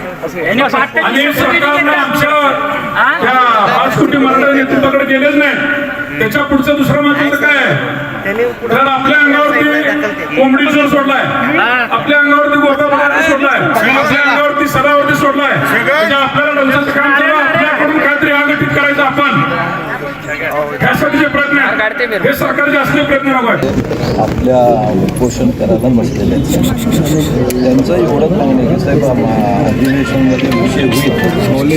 आणि subsidy सरकारनं. आमच्या हा? त्या नेतृत्वाकडे गेलेच नाही. त्याच्या पुढचं दुसरं महत्वाचं काय? आहे? तर आपल्या अंगावरती कोंबडी जोर सोडलाय आपल्या अंगावरती गोटा बघायला सोडलाय आपल्या अंगावरती सदावरती सोडलाय म्हणजे आपल्याला डोक्याचं काम करून आपल्याकडून काहीतरी आगठीत करायचं आपण. ह्यासाठी जे प्रयत्न आहेत हे सरकारचे असले प्रयत्न नको आहेत. आपल्या उपोषण करायला बसलेले आहेत. त्यांचं एवढं मागणं आहे की साहेब आम्हा- अधिवेशनमध्ये विषय होईल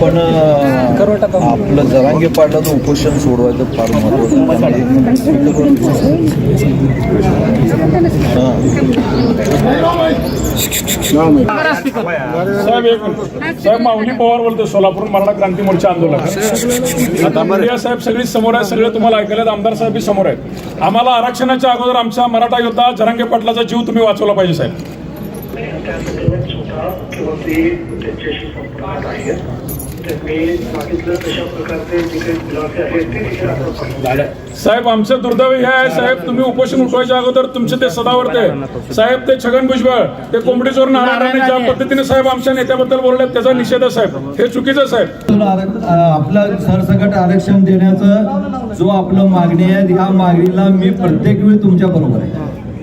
पण अं, आपलं जरांगे पाटलाचं उपोषण सोडवायचं फार महत्वाचं आहे. साहेब माऊली पवार बोलतो सोलापूर मराठा क्रांती मोर्चा आंदोलन. आता मीडिया साहेब सगळी समोर आहे सगळे तुम्हाला ऐकले आहेत, आमदार साहेब समोर आहेत. आम्हाला आरक्षणाच्या अगोदर आमच्या मराठा योद्धा जरांगे पाटलाचा जीव तुम्ही वाचवला पाहिजे साहेब. त्याबद्दलच होता किंवा ते त्यांच्याशी संपर्कात आहेत त्यांनी सांगितलं तशा प्रकारचे जे काही खुलासे आहेत ते तिथे आपण पाहिजे. साहेब आमचं दुर्दैव हे आहे साहेब तुम्ही उपोषण उठवायच्या अगोदर तुमचे ते सदावरते साहेब ते छगन भुजबळ ते कोंबडी चोर नारायण ज्या पद्धतीने साहेब आमच्या नेत्याबद्दल बोलले त्याचा निषेध आहे साहेब. हे चुकीचं आहे, साहेब. आपलं सरसकट आरक्षण देण्याचं जो आपलं मागणी आहे ह्या मागणीला मी प्रत्येक वेळी तुमच्या बरोबर आहे.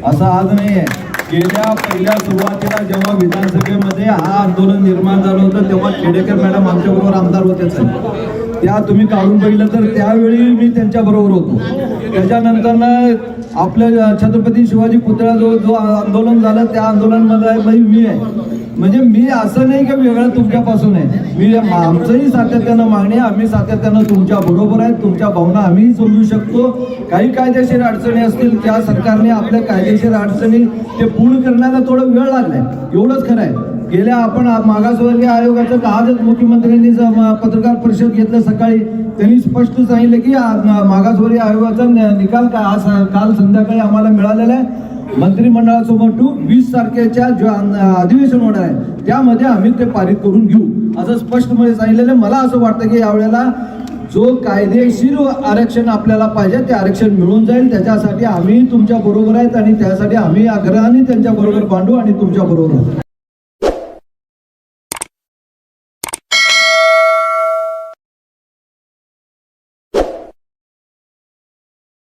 असं आज नाही आहे. गेल्या पहिल्या सुरुवातीला जेव्हा विधानसभेमध्ये हा आंदोलन निर्माण झालं होतं तेव्हा खेडेकर मॅडम आमच्याबरोबर आमदार होतेच आहे त्या तुम्ही काढून बघितलं तर त्यावेळी मी त्यांच्या बरोबर होतो. त्याच्यानंतर आपल्या छत्रपती शिवाजी पुतळा जो जो आंदोलन झालं त्या आंदोलनमध्ये मी आहे. म्हणजे मी असं नाही की वेगळं तुमच्यापासून आहे. मी आमचंही सातत्यानं मागणी आम्ही सातत्यानं तुमच्या बरोबर आहे तुमच्या भावना आम्हीही समजू शकतो. काही कायदेशीर अडचणी असतील त्या सरकारने आपल्या कायदेशीर अडचणी ते पूर्ण करण्याला थोडा वेळ लागलाय. एवढंच खरं आहे. गेल्या आपण मागासवर्गीय आयोगाचं आजच मुख्यमंत्र्यांनी ज- पत्रकार परिषद घेतलं सकाळी त्यांनी स्पष्ट सांगितलं की मागासवर्गीय आयोगाचा निकाल का आज काल संध्याकाळी आम्हाला मिळालेला आहे. मंत्रिमंडळासमोर टू वीस तारखेच्या जो अधिवेशन होणार आहे त्यामध्ये आम्ही ते पारित करून घेऊ. असं स्पष्टपणे सांगितलेलं मला असं वाटतं की यावेळेला जो कायदेशीर आरक्षण आपल्याला पाहिजे ते आरक्षण मिळून जाईल. त्याच्यासाठी आम्ही तुमच्या बरोबर आहेत आणि त्यासाठी आम्ही आग्रहाने त्यांच्या बरोबर मांडू आणि तुमच्या बरोबर